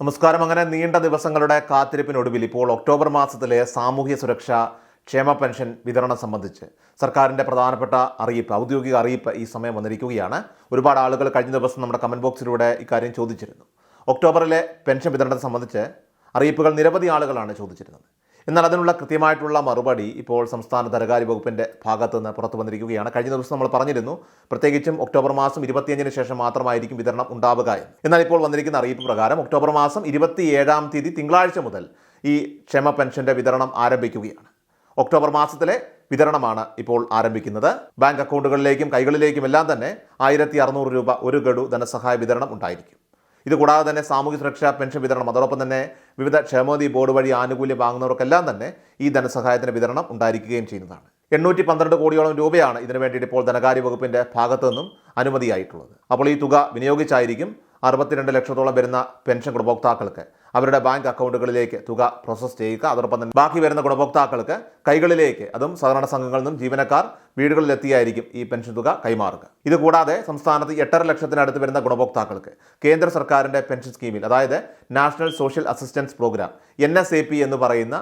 നമസ്കാരം. അങ്ങനെ നീണ്ട ദിവസങ്ങളുടെ കാത്തിരിപ്പിനൊടുവിൽ ഇപ്പോൾ ഒക്ടോബർ മാസത്തിലെ സാമൂഹ്യ സുരക്ഷ ക്ഷേമ പെൻഷൻ വിതരണം സംബന്ധിച്ച് സർക്കാരിന്റെ പ്രധാനപ്പെട്ട അറിയിപ്പ് ഔദ്യോഗിക അറിയിപ്പ് ഈ സമയം വന്നിരിക്കുകയാണ്. ഒരുപാട് ആളുകൾ കഴിഞ്ഞ ദിവസം നമ്മുടെ കമന്റ് ബോക്സിലൂടെ ഇക്കാര്യം ചോദിച്ചിരുന്നു. ഒക്ടോബറിലെ പെൻഷൻ വിതരണത്തെ സംബന്ധിച്ച് അറിയിപ്പുകൾ നിരവധി ആളുകളാണ് ചോദിച്ചിരുന്നത്. എന്നാൽ അതിനുള്ള കൃത്യമായിട്ടുള്ള മറുപടി ഇപ്പോൾ സംസ്ഥാന ധനകാര്യ വകുപ്പിന്റെ ഭാഗത്ത് നിന്ന് പുറത്തു വന്നിരിക്കുകയാണ്. കഴിഞ്ഞ ദിവസം നമ്മൾ പറഞ്ഞിരുന്നു പ്രത്യേകിച്ചും ഒക്ടോബർ മാസം ഇരുപത്തിയഞ്ചിന് ശേഷം മാത്രമായിരിക്കും വിതരണം ഉണ്ടാവുക എന്ന്. എന്നാൽ ഇപ്പോൾ വന്നിരിക്കുന്ന അറിയിപ്പ് പ്രകാരം ഒക്ടോബർ മാസം ഇരുപത്തിയേഴാം തീയതി തിങ്കളാഴ്ച മുതൽ ഈ ക്ഷമ പെൻഷന്റെ വിതരണം ആരംഭിക്കുകയാണ്. ഒക്ടോബർ മാസത്തിലെ വിതരണമാണ് ഇപ്പോൾ ആരംഭിക്കുന്നത്. ബാങ്ക് അക്കൗണ്ടുകളിലേക്കും കൈകളിലേക്കും എല്ലാം തന്നെ ആയിരത്തി രൂപ ഒരു ഗഡു ധനസഹായ വിതരണം ഉണ്ടായിരിക്കും. ഇതുകൂടാതെ തന്നെ സാമൂഹ്യ സുരക്ഷാ പെൻഷൻ വിതരണം അതോടൊപ്പം തന്നെ വിവിധ ക്ഷേമനിധി ബോർഡ് വഴി ആനുകൂല്യം വാങ്ങുന്നവർക്കെല്ലാം തന്നെ ഈ ധനസഹായത്തിന് വിതരണം ഉണ്ടായിരിക്കുകയും ചെയ്യുന്നതാണ്. എണ്ണൂറ്റി പന്ത്രണ്ട് കോടിയോളം രൂപയാണ് ഇതിനു വേണ്ടിയിട്ട് ഇപ്പോൾ ധനകാര്യ വകുപ്പിന്റെ ഭാഗത്തു നിന്നും അനുമതിയായിട്ടുള്ളത്. അപ്പോൾ ഈ തുക വിനിയോഗിച്ചായിരിക്കും അറുപത്തിരണ്ട് ലക്ഷത്തോളം വരുന്ന പെൻഷൻ ഗുണഭോക്താക്കൾക്ക് അവരുടെ ബാങ്ക് അക്കൗണ്ടുകളിലേക്ക് തുക പ്രോസസ് ചെയ്യുക. അതോടൊപ്പം തന്നെ ബാക്കി വരുന്ന ഗുണഭോക്താക്കൾക്ക് കൈകളിലേക്ക് അതും സഹകരണ സംഘങ്ങളിൽ നിന്നും ജീവനക്കാർ വീടുകളിലെത്തിയായിരിക്കും ഈ പെൻഷൻ തുക കൈമാറുക. ഇതുകൂടാതെ സംസ്ഥാനത്ത് എട്ടര ലക്ഷത്തിനടുത്ത് വരുന്ന ഗുണഭോക്താക്കൾക്ക് കേന്ദ്ര സർക്കാരിന്റെ പെൻഷൻ സ്കീമിൽ അതായത് national social assistance programme N എന്ന് പറയുന്ന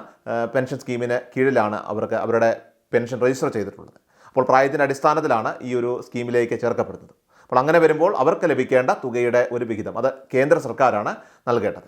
പെൻഷൻ സ്കീമിന് കീഴിലാണ് അവർക്ക് അവരുടെ പെൻഷൻ രജിസ്റ്റർ ചെയ്തിട്ടുള്ളത്. അപ്പോൾ പ്രായത്തിന്റെ അടിസ്ഥാനത്തിലാണ് ഈ ഒരു സ്കീമിലേക്ക് ചേർക്കപ്പെടുന്നത്. അപ്പോൾ അങ്ങനെ വരുമ്പോൾ അവർക്ക് ലഭിക്കേണ്ട തുകയുടെ ഒരു വിഹിതം അത് കേന്ദ്ര സർക്കാരാണ് നൽകേണ്ടത്.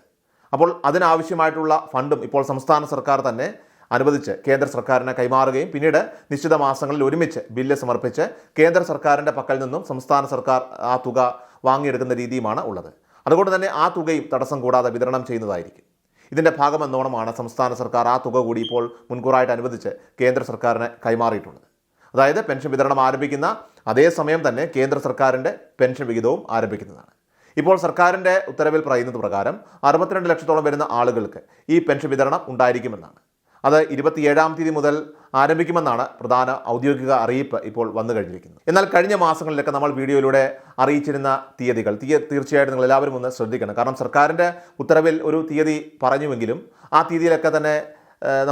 അപ്പോൾ അതിനാവശ്യമായിട്ടുള്ള ഫണ്ടും ഇപ്പോൾ സംസ്ഥാന സർക്കാർ തന്നെ അനുവദിച്ച് കേന്ദ്ര സർക്കാരിനെ കൈമാറുകയും പിന്നീട് നിശ്ചിത മാസങ്ങളിൽ ഒരുമിച്ച് ബില്ല് സമർപ്പിച്ച് കേന്ദ്ര സർക്കാരിന്റെ പക്കൽ നിന്നും സംസ്ഥാന സർക്കാർ ആ തുക വാങ്ങിയെടുക്കുന്ന രീതിയുമാണ് ഉള്ളത്. അതുകൊണ്ട് തന്നെ ആ തുകയും തടസ്സം കൂടാതെ വിതരണം ചെയ്യുന്നതായിരിക്കും. ഇതിന്റെ ഭാഗമെന്നോണമാണ് സംസ്ഥാന സർക്കാർ ആ തുക കൂടി ഇപ്പോൾ മുൻകൂറായിട്ട് അനുവദിച്ച് കേന്ദ്ര സർക്കാരിന് കൈമാറിയിട്ടുള്ളത്. അതായത് പെൻഷൻ വിതരണം ആരംഭിക്കുന്ന അതേ സമയം തന്നെ കേന്ദ്ര സർക്കാരിന്റെ പെൻഷൻ വിഹിതവും ആരംഭിക്കുന്നതാണ്. ഇപ്പോൾ സർക്കാരിന്റെ ഉത്തരവിൽ പറയുന്നത് പ്രകാരം അറുപത്തിരണ്ട് ലക്ഷത്തോളം വരുന്ന ആളുകൾക്ക് ഈ പെൻഷൻ വിതരണം ഉണ്ടായിരിക്കുമെന്നാണ്. അത് ഇരുപത്തിയേഴാം തീയതി മുതൽ ആരംഭിക്കുമെന്നാണ് പ്രധാന ഔദ്യോഗിക അറിയിപ്പ് ഇപ്പോൾ വന്നു കഴിഞ്ഞിരിക്കുന്നത്. എന്നാൽ കഴിഞ്ഞ മാസങ്ങളിലൊക്കെ നമ്മൾ വീഡിയോയിലൂടെ അറിയിച്ചിരുന്ന തീയതികൾ തീയ തീർച്ചയായിട്ടും നിങ്ങൾ എല്ലാവരും ഒന്ന് ശ്രദ്ധിക്കണം. കാരണം സർക്കാരിന്റെ ഉത്തരവിൽ ഒരു തീയതി പറഞ്ഞുവെങ്കിലും ആ തീയതിയിലൊക്കെ തന്നെ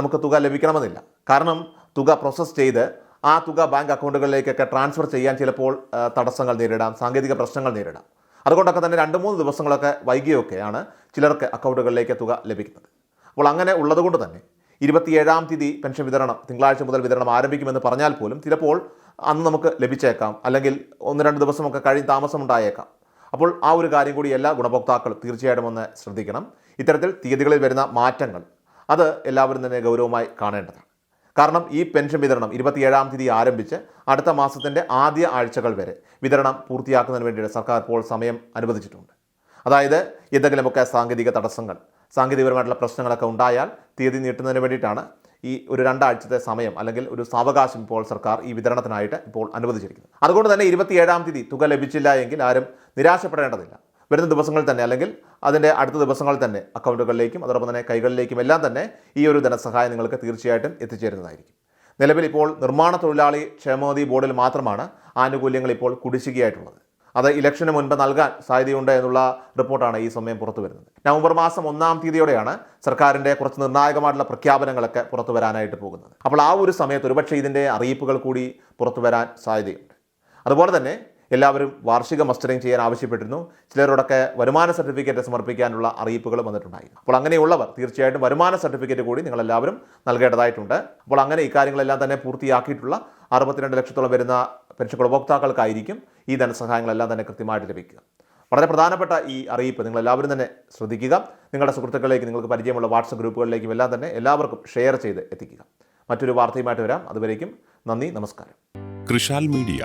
നമുക്ക് തുക ലഭിക്കണമെന്നില്ല. കാരണം തുക പ്രോസസ്സ് ചെയ്ത് ആ തുക ബാങ്ക് അക്കൗണ്ടുകളിലേക്കൊക്കെ ട്രാൻസ്ഫർ ചെയ്യാൻ ചിലപ്പോൾ തടസ്സങ്ങൾ നേരിടാം സാങ്കേതിക പ്രശ്നങ്ങൾ നേരിടാം. അതുകൊണ്ടൊക്കെ തന്നെ രണ്ട് മൂന്ന് ദിവസങ്ങളൊക്കെ വൈകിയൊക്കെയാണ് ചിലർക്ക് അക്കൗണ്ടുകളിലേക്ക് തുക ലഭിക്കുന്നത്. അപ്പോൾ അങ്ങനെ ഉള്ളതുകൊണ്ട് തന്നെ ഇരുപത്തിയേഴാം തീയതി പെൻഷൻ വിതരണം തിങ്കളാഴ്ച മുതൽ വിതരണം ആരംഭിക്കുമെന്ന് പറഞ്ഞാൽ പോലും ചിലപ്പോൾ അന്ന് നമുക്ക് ലഭിച്ചേക്കാം അല്ലെങ്കിൽ ഒന്ന് രണ്ട് ദിവസമൊക്കെ കഴിഞ്ഞ് താമസമുണ്ടായേക്കാം. അപ്പോൾ ആ ഒരു കാര്യം കൂടി എല്ലാ ഗുണഭോക്താക്കളും തീർച്ചയായിട്ടും ഒന്ന് ശ്രദ്ധിക്കണം. ഇത്തരത്തിൽ തീയതികളിൽ വരുന്ന മാറ്റങ്ങൾ അത് എല്ലാവരും തന്നെ ഗൗരവമായി കാണേണ്ടതാണ്. കാരണം ഈ പെൻഷൻ വിതരണം ഇരുപത്തിയേഴാം തീയതി ആരംഭിച്ച് അടുത്ത മാസത്തിന്റെ ആദ്യ ആഴ്ചകൾ വരെ വിതരണം പൂർത്തിയാക്കുന്നതിന് വേണ്ടിയിട്ട് സർക്കാർ ഇപ്പോൾ സമയം അനുവദിച്ചിട്ടുണ്ട്. അതായത് എന്തെങ്കിലുമൊക്കെ സാങ്കേതിക തടസ്സങ്ങൾ സാങ്കേതികപരമായിട്ടുള്ള പ്രശ്നങ്ങളൊക്കെ ഉണ്ടായാൽ തീയതി നീട്ടുന്നതിന് വേണ്ടിയിട്ടാണ് ഈ ഒരു രണ്ടാഴ്ചത്തെ സമയം അല്ലെങ്കിൽ ഒരു സാവകാശം ഇപ്പോൾ സർക്കാർ ഈ വിതരണത്തിനായിട്ട് ഇപ്പോൾ അനുവദിച്ചിരിക്കുന്നത്. അതുകൊണ്ട് തന്നെ ഇരുപത്തിയേഴാം തീയതി തുക ലഭിച്ചില്ല എങ്കിൽ ആരും നിരാശപ്പെടേണ്ടതില്ല. വരുന്ന ദിവസങ്ങളിൽ തന്നെ അല്ലെങ്കിൽ അതിന്റെ അടുത്ത ദിവസങ്ങളിൽ തന്നെ അക്കൗണ്ടുകളിലേക്കും അതോടൊപ്പം തന്നെ കൈകളിലേക്കും എല്ലാം തന്നെ ഈ ഒരു ധനസഹായം നിങ്ങൾക്ക് തീർച്ചയായിട്ടും എത്തിച്ചേരുന്നതായിരിക്കും. നിലവിൽ ഇപ്പോൾ നിർമ്മാണ തൊഴിലാളി ക്ഷേമനിധി ബോർഡിൽ മാത്രമാണ് ആനുകൂല്യങ്ങൾ ഇപ്പോൾ കുടിശ്ശികയായിട്ടുള്ളത്. അത് ഇലക്ഷന് മുൻപ് നൽകാൻ സാധ്യതയുണ്ട് എന്നുള്ള റിപ്പോർട്ടാണ് ഈ സമയം പുറത്തു വരുന്നത്. നവംബർ മാസം ഒന്നാം തീയതിയോടെയാണ് സർക്കാരിന്റെ കുറച്ച് നിർണായകമായിട്ടുള്ള പ്രഖ്യാപനങ്ങളൊക്കെ പുറത്തു വരാനായിട്ട് പോകുന്നത്. അപ്പോൾ ആ ഒരു സമയത്ത് ഒരുപക്ഷെ ഇതിന്റെ അറിയിപ്പുകൾ കൂടി പുറത്തു വരാൻ സാധ്യതയുണ്ട്. അതുപോലെ തന്നെ എല്ലാവരും വാർഷിക മസ്റ്ററിംഗ് ചെയ്യാൻ ആവശ്യപ്പെട്ടിരുന്നു. ചിലരോടൊക്കെ വരുമാന സർട്ടിഫിക്കറ്റ് സമർപ്പിക്കാനുള്ള അറിയിപ്പുകൾ വന്നിട്ടുണ്ടായി. അപ്പോൾ അങ്ങനെയുള്ളവർ തീർച്ചയായിട്ടും വരുമാന സർട്ടിഫിക്കറ്റ് കൂടി നിങ്ങളെല്ലാവരും നൽകേണ്ടതായിട്ടുണ്ട്. അപ്പോൾ അങ്ങനെ ഇക്കാര്യങ്ങളെല്ലാം തന്നെ പൂർത്തിയാക്കിയിട്ടുള്ള അറുപത്തിരണ്ട് ലക്ഷത്തോളം വരുന്ന പെൻഷൻ ഗുണഭോക്താക്കൾക്കായിരിക്കും ഈ ധനസഹായങ്ങളെല്ലാം തന്നെ കൃത്യമായിട്ട് ലഭിക്കുക. വളരെ പ്രധാനപ്പെട്ട ഈ അറിയിപ്പ് നിങ്ങൾ എല്ലാവരും തന്നെ ശ്രദ്ധിക്കുക. നിങ്ങളുടെ സുഹൃത്തുക്കളിലേക്ക് നിങ്ങൾക്ക് പരിചയമുള്ള വാട്സപ്പ് ഗ്രൂപ്പുകളിലേക്കും എല്ലാം തന്നെ എല്ലാവർക്കും ഷെയർ ചെയ്ത് എത്തിക്കുക. മറ്റൊരു വാർത്തയുമായിട്ട് വരാം. അതുവരേക്കും നന്ദി നമസ്കാരം. കൃഷാൽ മീഡിയ